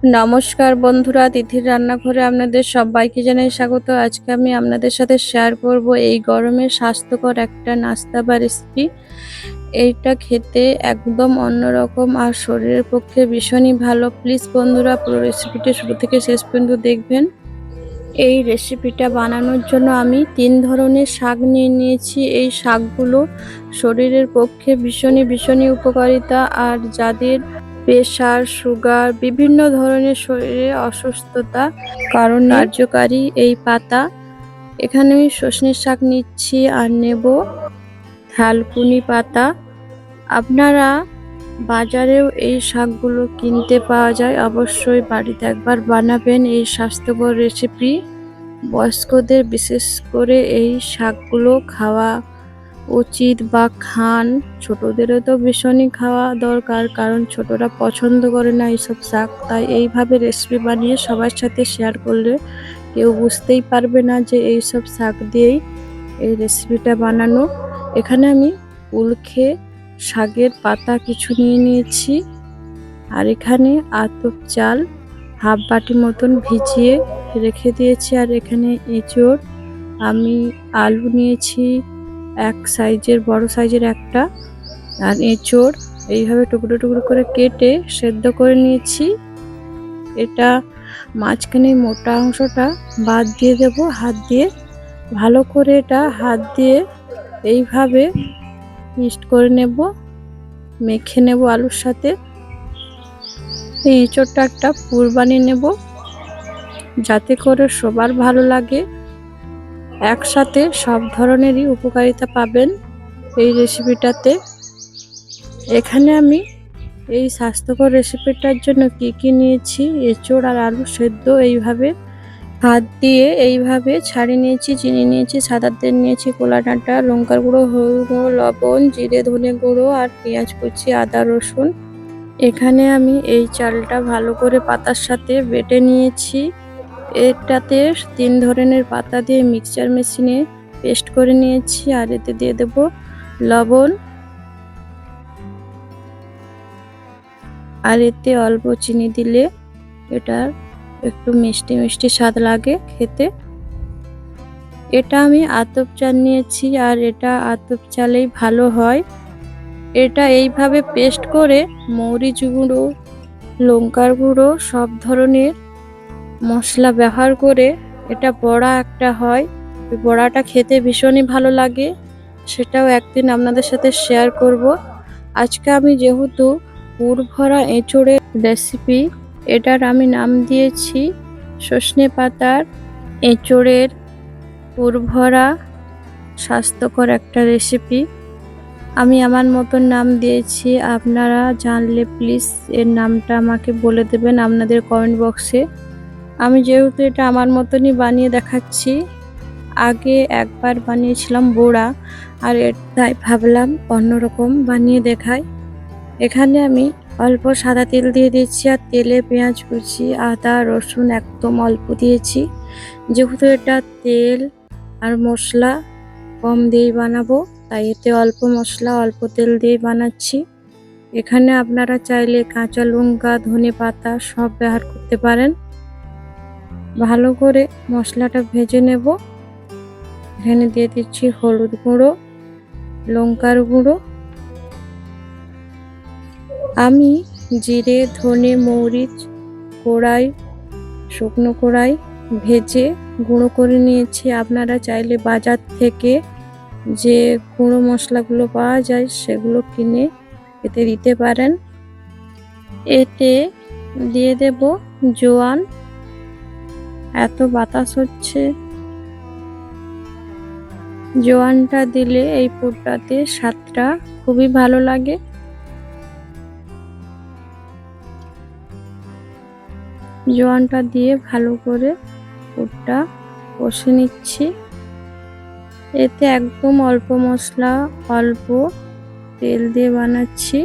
নমস্কার বন্ধুরা তিথির রান্নাঘরে আপনাদের সবাইকে জানাই স্বাগত। আজকে আমি আপনাদের সাথে শেয়ার করব এই গরমে স্বাস্থ্যকর একটা নাস্তা বা রেসিপি এইটা খেতে একদম অন্যরকম আর শরীরের পক্ষে ভীষণই ভালো। প্লিজ বন্ধুরা, পুরো রেসিপিটা শুরু থেকে শেষ পর্যন্ত দেখবেন। এই রেসিপিটা বানানোর জন্য আমি তিন ধরনের শাক নিয়ে নিয়েছি। এই শাকগুলো শরীরের পক্ষে ভীষণই ভীষণই উপকারিতা। আর যাদের প্রেশার সুগার, বিভিন্ন ধরনের শরীরে অসুস্থতা, কারণ কার্যকারী এই পাতা। এখানে আমি সজনের শাক নিচ্ছি আর নেব থালকুনি পাতা। আপনারা বাজারেও এই শাকগুলো কিনতে পাওয়া যায়। অবশ্যই বাড়িতে একবার বানাবেন এই স্বাস্থ্যকর রেসিপি বয়স্কদের বিশেষ করে এই শাকগুলো খাওয়া উচিত বা খান, ছোটদেরও তো ভীষণই খাওয়া দরকার, কারণ ছোটরা পছন্দ করে না এইসব শাক। তাই এইভাবে রেসিপি বানিয়ে সবার সাথে শেয়ার করলে কেউ বুঝতেই পারবে না যে এইসব শাক দিয়েই এই রেসিপিটা বানানো। এখানে আমি উলখে শাকের পাতা কিছু নিয়ে নিয়েছি আর এখানে আতপ চাল হাফ বাটি মতন ভিজিয়ে রেখে দিয়েছি। আর এখানে এঁচড়, আমি আলু নিয়েছি এক সাইজের, বড় সাইজের একটা, আর এঁচড় এইভাবে টুকরো টুকরো করে কেটে সেদ্ধ করে নিয়েছি। এটা মাঝখানে মোটা অংশটা বাদ দিয়ে দেব, হাত দিয়ে। ভালো করে এটা হাত দিয়ে এইভাবে মিক্সড করে নেব, মেখে নেব আলুর সাথে। এঁচড়টা একটা পুর বানিয়ে নেব, যাতে করে সবার ভালো লাগে। একসাথে সব ধরনেরই উপকারিতা পাবেন এই রেসিপিটাতে। এখানে আমি এই স্বাস্থ্যকর রেসিপিটার জন্য কি কি নিয়েছি, এঁচোড় আর আলু সেদ্ধ এইভাবে হাত দিয়ে এইভাবে ছাড়িয়ে নিয়েছি, চিনি নিয়েছি, সাদা তেল নিয়েছি কোলা ডাঁটা লঙ্কার গুঁড়ো, হলুদ গুঁড়ো, লবণ, জিরে, ধনে গুঁড়ো আর পেঁয়াজ কুচি, আদা, রসুন। এখানে আমি এই চালটা ভালো করে পাতার সাথে বেটে নিয়েছি। এটাতে তিন ধরনের পাতা দিয়ে মিক্সচার মেশিনে পেস্ট করে নিয়েছি আর এতে দিয়ে দেব লবণ আর এতে অল্প চিনি দিলে এটার একটু মিষ্টি মিষ্টি স্বাদ লাগে খেতে। এটা আমি আতপ চাল নিয়েছি আর এটা আতপ চালেই ভালো হয়। এটা এইভাবে পেস্ট করে মরিচ গুঁড়ো, লঙ্কার গুঁড়ো সব ধরনের মশলা ব্যবহার করে এটা বড়া একটা হয়। বড়াটা খেতে ভীষণই ভালো লাগে। সেটাও একদিন আপনাদের সাথে শেয়ার করব। আজকে আমি যেহেতু পুর ভরা এঁচড়ের রেসিপি এটার আমি নাম দিয়েছি সজনে পাতার এঁচড়ের পুর ভরা স্বাস্থ্যকর একটা রেসিপি আমি আমার মতন নাম দিয়েছি, আপনারা জানলে প্লিজ এর নামটা আমাকে বলে দেবেন আপনাদের কমেন্ট বক্সে আমি যেহেতু এটা আমার মতনই বানিয়ে দেখাচ্ছি, আগে একবার বানিয়েছিলাম বোড়া, আর তাই ভাবলাম অন্যরকম বানিয়ে দেখাই। এখানে আমি অল্প সাদা তেল দিয়ে দিয়েছি, আর তেলে পেঁয়াজ কুচি, আদা, রসুন একদম অল্প দিয়েছি। যেহেতু এটা তেল আর মশলা কম দিয়েই বানাবো, তাই এতে অল্প মশলা, অল্প তেল দিয়েই বানাচ্ছি। এখানে আপনারা চাইলে কাঁচা লঙ্কা, ধনে পাতা সব ব্যবহার করতে পারেন। ভালো করে মশলাটা ভেজে নেব। এখানে দিয়ে দিচ্ছি হলুদ গুঁড়ো, লঙ্কার গুঁড়ো। আমি জিরে, ধনে, মরিচ, কড়াই, শুকনো কড়াই ভেজে গুঁড়ো করে নিয়েছি। আপনারা চাইলে বাজার থেকে যে গুঁড়ো মশলাগুলো পাওয়া যায় সেগুলো কিনে এতে দিতে পারেন। এতে দিয়ে দেব জোয়ান এত বাতাস হচ্ছে। জোয়ানটা দিলে এই পুরটাতে স্বাদটা খুবই ভালো লাগে। জোয়ানটা দিয়ে ভালো করে পুরটা কষে নিচ্ছি। এতে একদম অল্প মশলা, অল্প তেল দিয়ে বানাচ্ছি।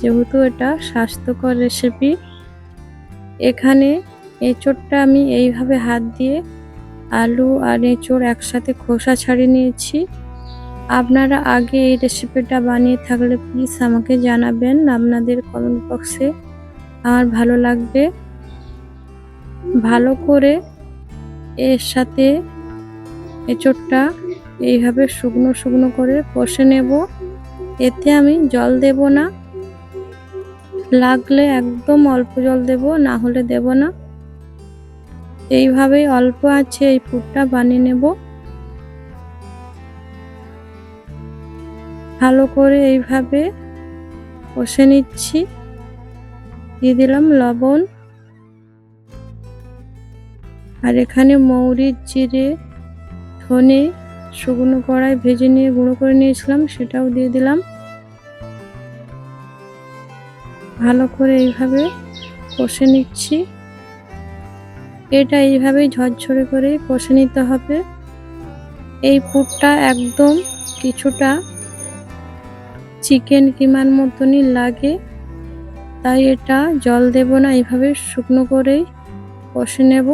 যেহেতু এটা স্বাস্থ্যকর রেসিপি এখানে এঁচোড়টা আমি এইভাবে হাত দিয়ে আলু আর এঁচোড় একসাথে খোসা ছাড়িয়ে নিয়েছি। আপনারা আগে এই রেসিপিটা বানিয়ে থাকলে প্লিজ আমাকে জানাবেন আপনাদের কমেন্ট বক্সে আমার ভালো লাগবে। ভালো করে এর সাথে এঁচোড়টা এইভাবে শুকনো শুকনো করে কষে নেব। এতে আমি জল দেব না। লাগলে একদম অল্প জল দেব, না হলে দেব না। এইভাবেই অল্প আছে, এই পুরটা বানিয়ে নেব। ভালো করে এইভাবে কষে নিচ্ছি। দিয়ে দিলাম লবণ। আর এখানে মৌরি জিরে, ধনে, শুকনো কড়াই ভেজে নিয়ে গুঁড়ো করে নিয়েছিলাম, সেটাও দিয়ে দিলাম। ভালো করে এইভাবে কষে নিচ্ছি। এটা এইভাবেই ঝরঝরে করে কষে নিতে হবে। এই পুরটা একদম কিছুটা চিকেন কিমার মতনই লাগে, তাই এটা জল দেব না, এইভাবে শুকনো করেই কষে নেব।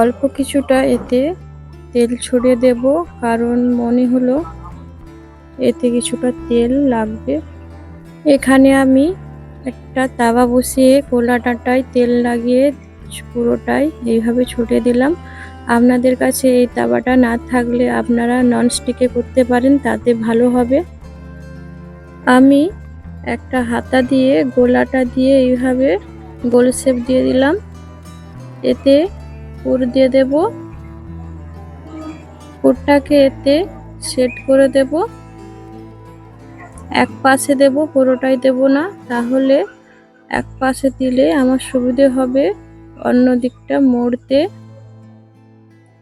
অল্প কিছুটা এতে তেল ছড়িয়ে দেব, কারণ মনে হলো এতে কিছুটা তেল লাগবে। এখানে আমি একটা তাওয়া বসিয়ে কোলা ডাঁটায় তেল লাগিয়ে পুরোটাই এইভাবে ছুটে দিলাম। আপনাদের কাছে এই তাওয়াটা না থাকলে আপনারা ননস্টিকে করতে পারেন, তাতে ভালো হবে। আমি একটা হাতা দিয়ে গোলাটা দিয়ে এইভাবে গোল শেপ দিয়ে দিলাম। এতে পুর দিয়ে দেব। পুরটাকে এতে সেট করে দেব। এক পাশে দেব, পুরোটাই দেব না। তাহলে এক পাশে দিলে আমার সুবিধে হবে অন্য দিকটা মোড়তে।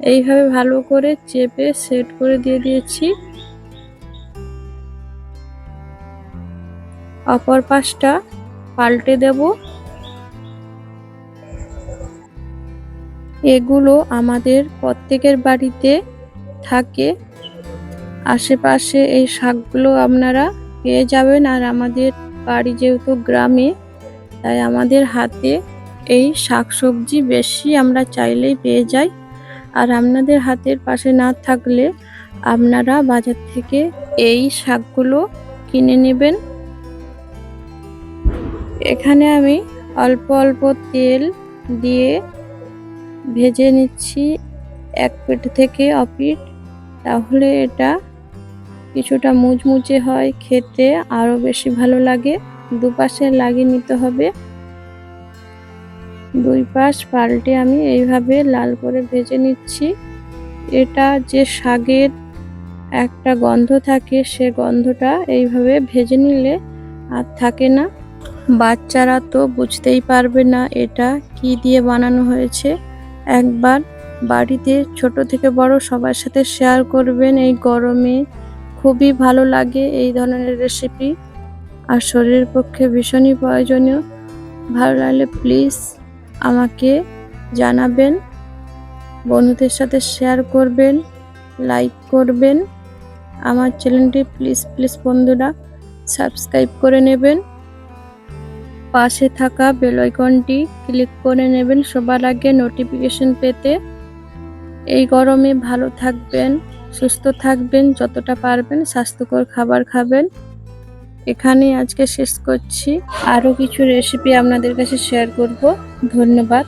এইভাবে ভালো করে চেপে সেট করে দিয়ে দিয়েছি। অপর পাশটা পাল্টে দেব। এগুলো আমাদের প্রত্যেকের বাড়িতে থাকে। আশেপাশে এই শাকগুলো আপনারা পেয়ে যাবেন আর আমাদের বাড়ি যেহেতু গ্রামে, তাই আমাদের হাতে এই শাকসবজি বেশি আমরা চাইলেই পেয়ে যাই। আর আপনাদের হাতের পাশে না থাকলে আপনারা বাজার থেকে এই শাকগুলো কিনে নেবেন। এখানে আমি অল্প অল্প তেল দিয়ে ভেজে নিচ্ছি এক পিঠ থেকে অপিঠ। তাহলে এটা কিছুটা মুচমুচে হয়, খেতে আরও বেশি ভালো লাগে। দুপাশে লাগিয়ে নিতে হবে। দুই পাশ পাল্টে আমি এইভাবে লাল করে ভেজে নিচ্ছি। এটা যে শাকের একটা গন্ধ থাকে, সে গন্ধটা এইভাবে ভেজে নিলে আর থাকে না। বাচ্চারা তো বুঝতেই পারবে না এটা কি দিয়ে বানানো হয়েছে। একবার বাড়িতে ছোট থেকে বড় সবার সাথে শেয়ার করবেন এই গরমে। খুবই ভালো লাগে এই ধরনের রেসিপি আর শরীরের পক্ষে ভীষণই প্রয়োজনীয়। ভালো লাগলে প্লিজ আমাকে জানাবেন। বন্ধুদের সাথে শেয়ার করবেন লাইক করবেন। আমার চ্যানেলটি প্লিজ প্লিজ বন্ধুরা সাবস্ক্রাইব করে নেবেন। পাশে থাকা বেল আইকনটি ক্লিক করে নেবেন। সবার আগে নোটিফিকেশন পেতে এই গরমে ভালো থাকবেন, সুস্থ থাকবেন, যতটা পারবেন স্বাস্থ্যকর খাবার খাবেন। এখানেই আজকে শেষ করছি। আরও কিছু রেসিপি আপনাদের কাছে শেয়ার করব। ধন্যবাদ।